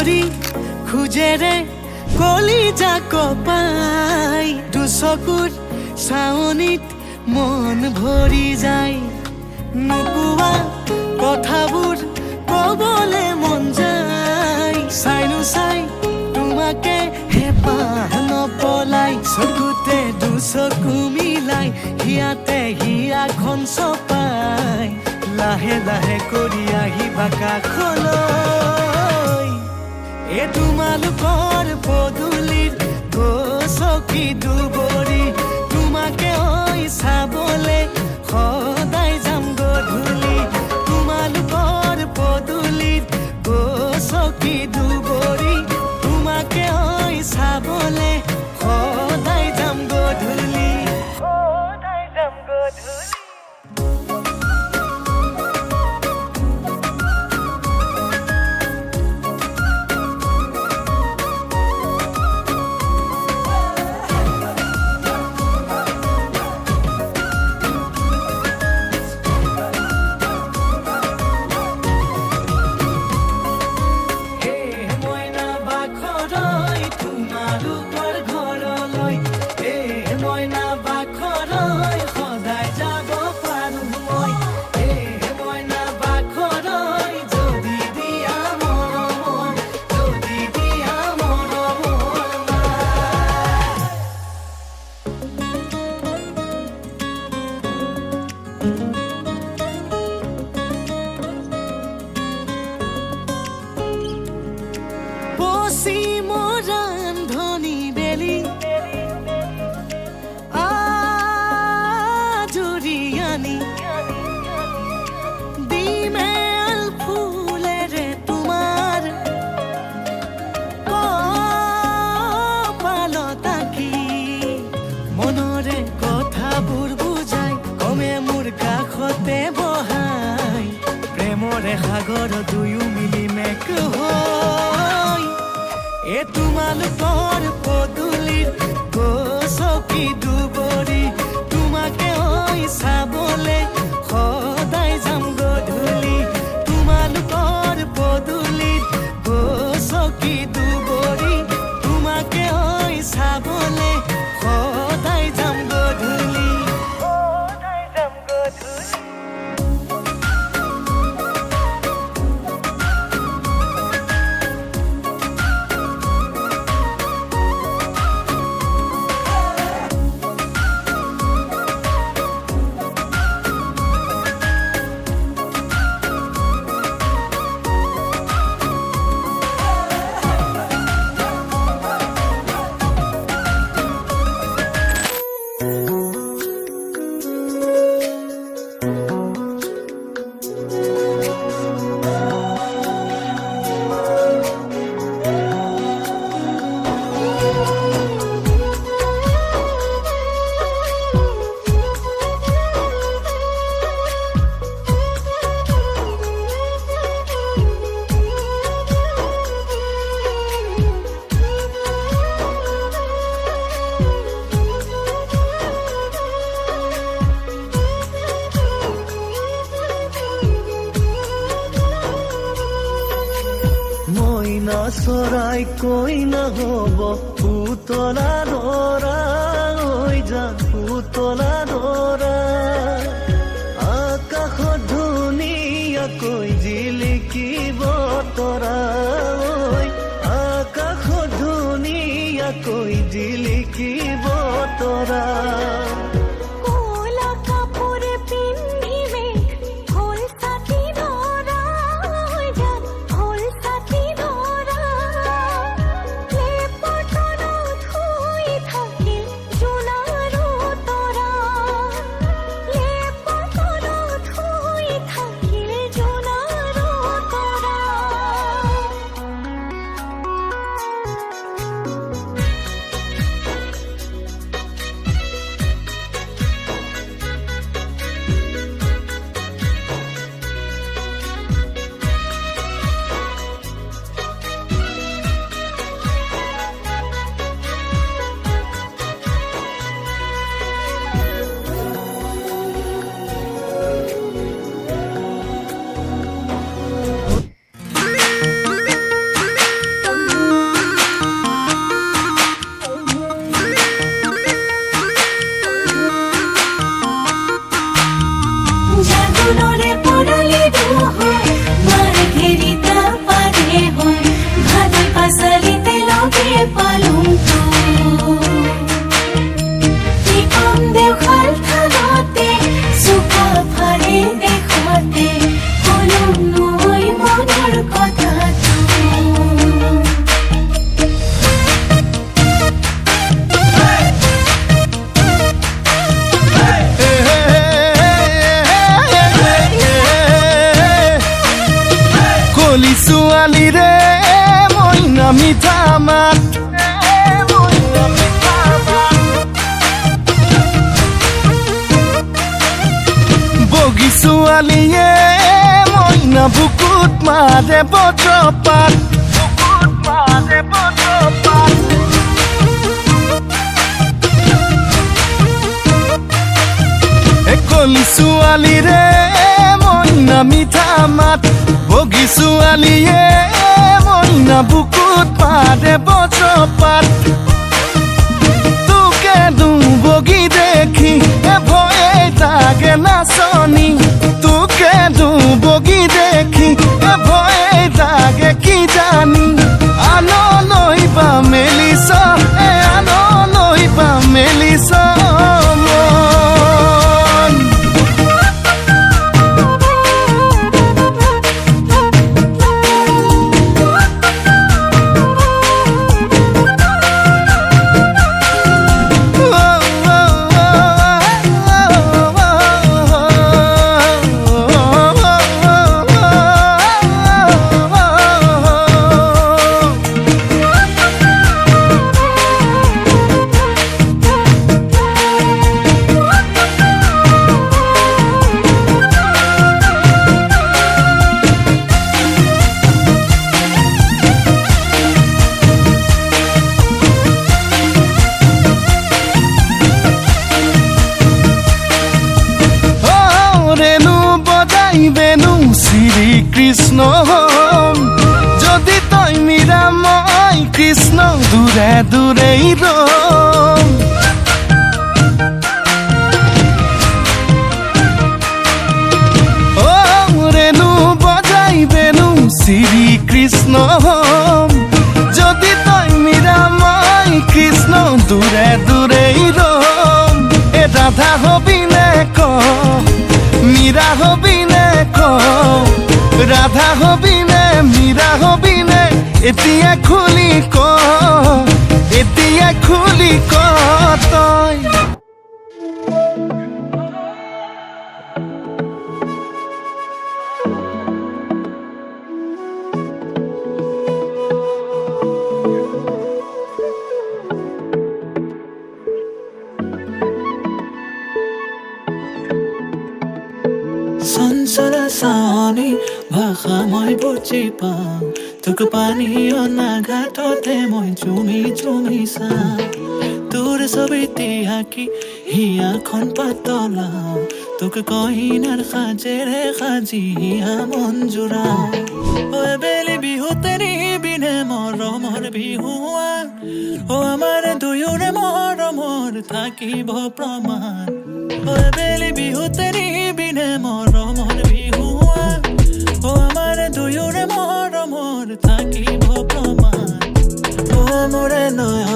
ধরি খুঁজে রে কলি যা কপাই দুচকুর চাৱনিত মন ভৰি যায়। নোকোৱা কথাবোৰ ক'বলে মন যায়। চাইনো চাই তোমাকে হেঁপাহ নপলাই। চকুতে দুচকু মিলাই, হিয়াতে হিয়াখন চপাই লাহে লাহে কৰি আহিবা কাষলৈ এ তোমাল কর পদুলির সখী দুবরি। তোমাকে ওই চাবলে সদায় যাম গধূলি তোমালোকৰ পদুলিত গছকি দু की ছোৱালী ৰে মইনা মিঠা মাত বগী ছোৱালীয়ে মইনা বুকুত মাৰে বজ্ৰপাত কলি ছোৱালীৰে মইনা মিঠা মাত বগী ছোৱালীয়ে মইনা বুকুত পাৰে বজ্ৰপাত তোকে বগী দেখি ভয়ে তাকে নাচনি। তোকে বগী দেখি হম। যদি তই মীরা মই কৃষ্ণ দূরে দূরেই রম। বজাই বেনু শ্রীকৃষ্ণ হম। যদি তই মীরা মই কৃষ্ণ দূরে দূরেই রম। এ রাধা হবি নে ক, মীরা হবি নে ক। রাধা হবি নে মীরা হবি নে এতিয়া খুলি ক বুজি পাওঁ তোক পানী অনাঘাটতে মই চুমি চুমি চাওঁ তোৰ ছবিতে আঁকি হিয়াখন পাতলাও তোক কহিনাৰ সাজেৰে সাজি হিয়া মন জোৰাও ঐ বেলি বিহুতে নিবিনে মৰমৰ বিহুৱা ও আমাৰ দুয়োৰে মৰমৰ থাকিব প্ৰমাণ। ঐ বেলি বিহুতে নিবিনে মৰমৰ ও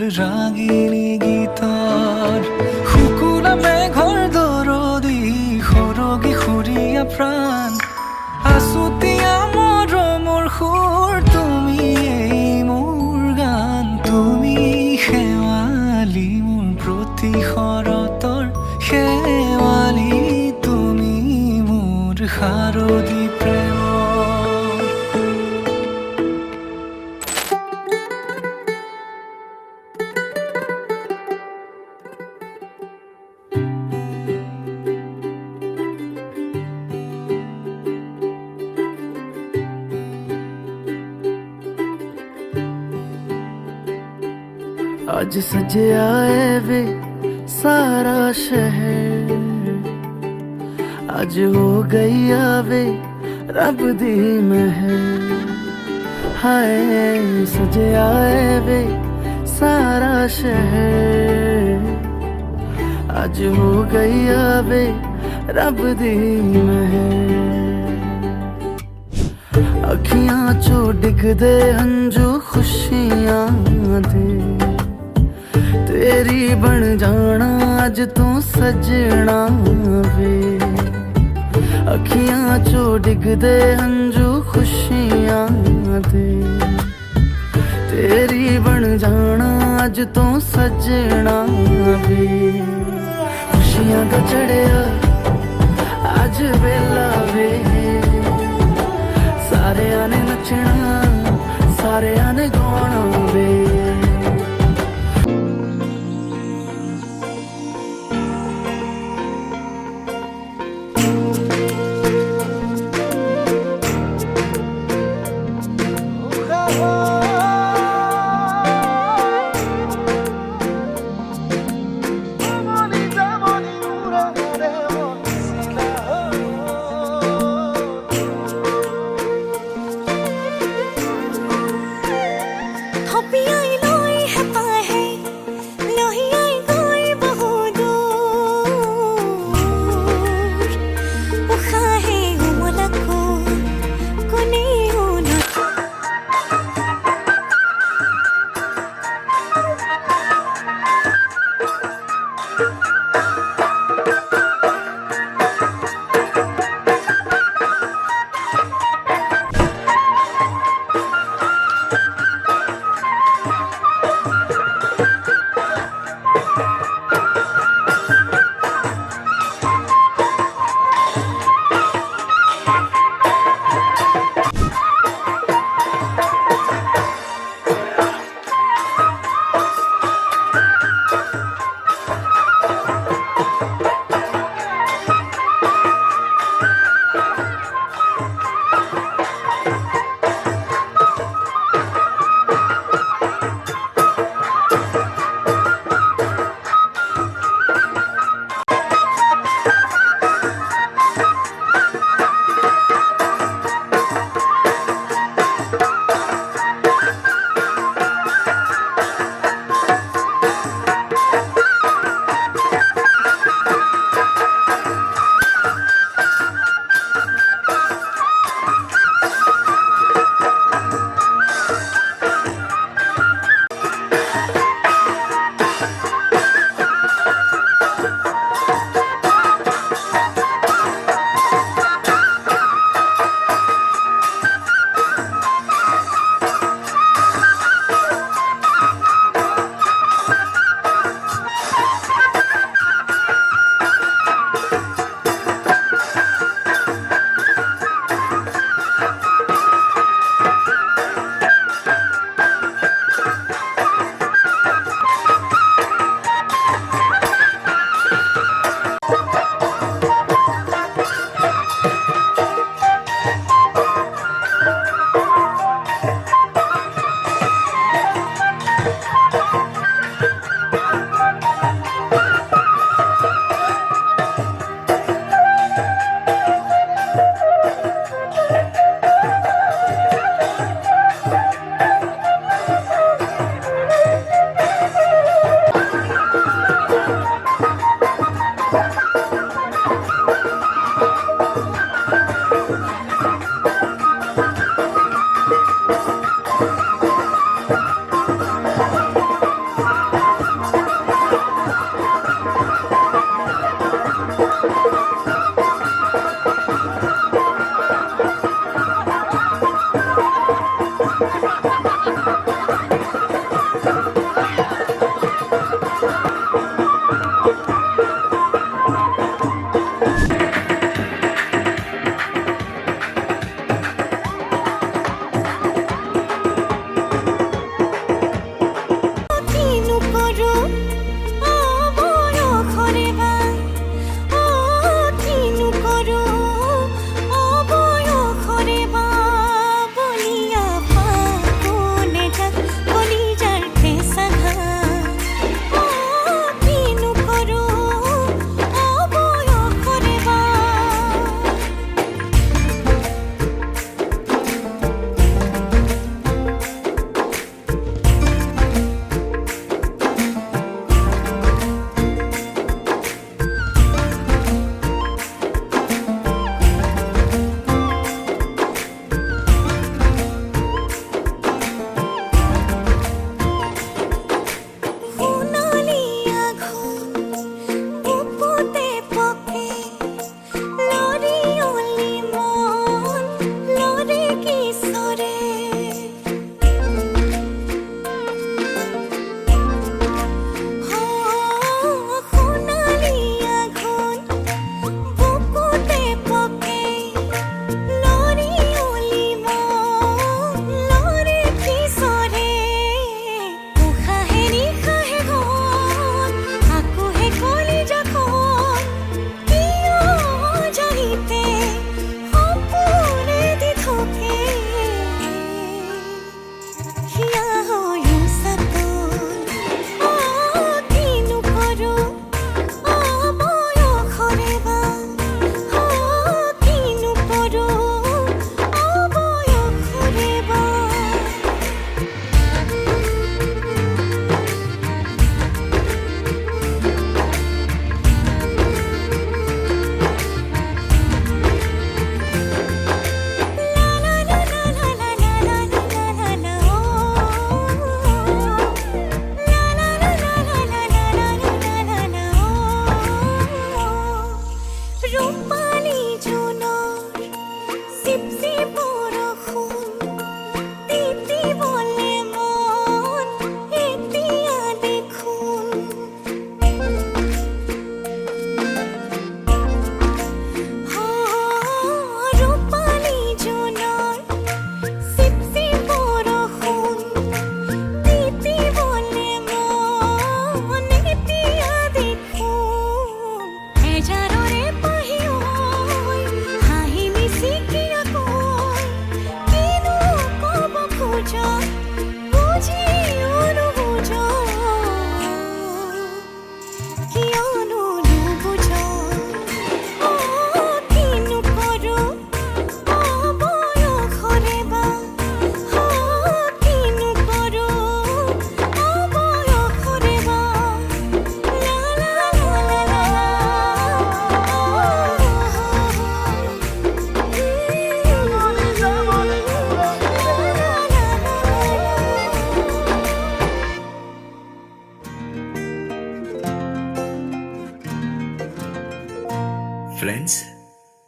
মোৰ রাগিনী গীতৰ শুকুলা মেঘৰ দৰদি সৰগী সুৰীয়া প্ৰাণ আছুতীয়া মৰমৰ সুৰ जे आए वे सारा शहर। आज हो गई आवे रब दी मह हाय, सजे आए वे सारा शहर। आज हो गई आवे रब दी मह अखियाँ चो डिगदे, हंजू खुशियाँ दे। ਤੇਰੀ ਬਣ ਜਾਣਾ, ਅੱਜ ਤੂੰ ਸਜਣਾ ਵੇ। ਅੱਖੀਆਂ ਚੋਂ ਡਿੱਗਦੇ ਹੰਝੂ ਖੁਸ਼ੀਆਂ ਦੇ। ਤੇਰੀ ਬਣ ਜਾਣਾ, ਅੱਜ ਤੂੰ ਸਜਣਾ ਵੇ। ਖੁਸ਼ੀਆਂ ਦਾ ਚੜਿਆ ਅੱਜ ਵੇਲਾ ਵੇ। ਸਾਰਿਆਂ ਨੇ ਨੱਚਣਾ, ਸਾਰਿਆਂ ਨੇ